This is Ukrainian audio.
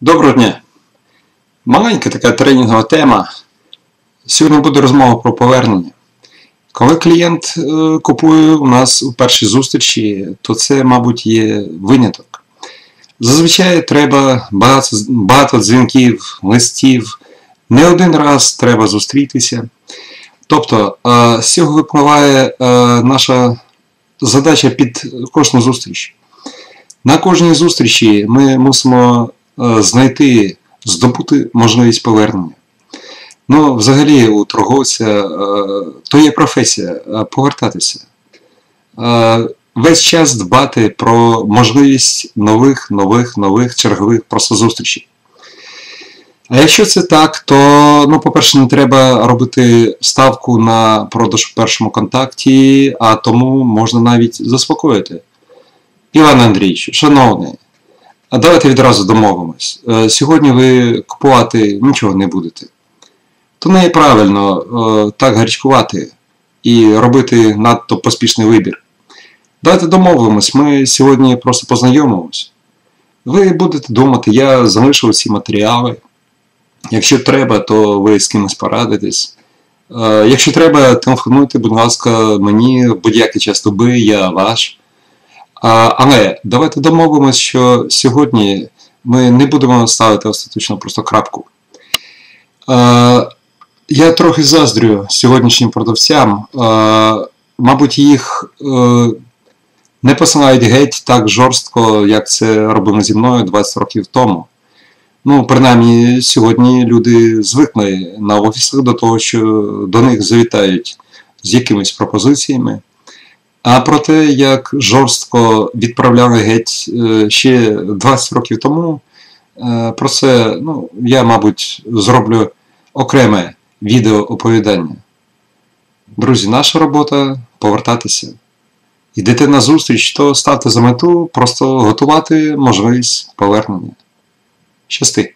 Доброго дня! Маленька така тренінгова тема. Сьогодні буде розмова про повернення. Коли клієнт е, купує у нас у першій зустрічі, то це, мабуть, є виняток. Зазвичай треба багато, багато дзвінків, листів, не один раз треба зустрітися. Тобто, е, з цього випливає е, наша задача під кожну зустріч. На кожній зустрічі ми мусимо знайти, здобути можливість повернення. Ну, взагалі, у торговця е, то є професія е, повертатися. Весь час дбати про можливість нових, нових, нових чергових просто зустрічей. А якщо це так, то, ну, по-перше, не треба робити ставку на продаж у першому контакті, а тому можна навіть заспокоїти. Іван Андрійович, шановний, а давайте відразу домовимось. Е, сьогодні ви купувати нічого не будете. То не правильно е, так гарячкувати і робити надто поспішний вибір. Давайте домовимось, ми сьогодні просто познайомимось. Ви будете думати, я залишив ці матеріали. Якщо треба, то ви з кимось порадитесь. Е, якщо треба, телефонуйте, будь ласка, мені будь-який час доби, я ваш. Але давайте домовимося, що сьогодні ми не будемо ставити остаточно просто крапку. Я трохи заздрю сьогоднішнім продавцям. Мабуть, їх е, не посилають геть так жорстко, як це робили зі мною 20 років тому. Ну, принаймні, сьогодні люди звикли на офісах до того, що до них завітають з якимись пропозиціями. А про те, як жорстко відправляли геть е, ще 20 років тому, е, про це ну, я, мабуть, зроблю окреме відеооповідання. Друзі, наша робота повертатися. Йдете на зустріч, то ставте за мету просто готувати можливість повернення. Щасти!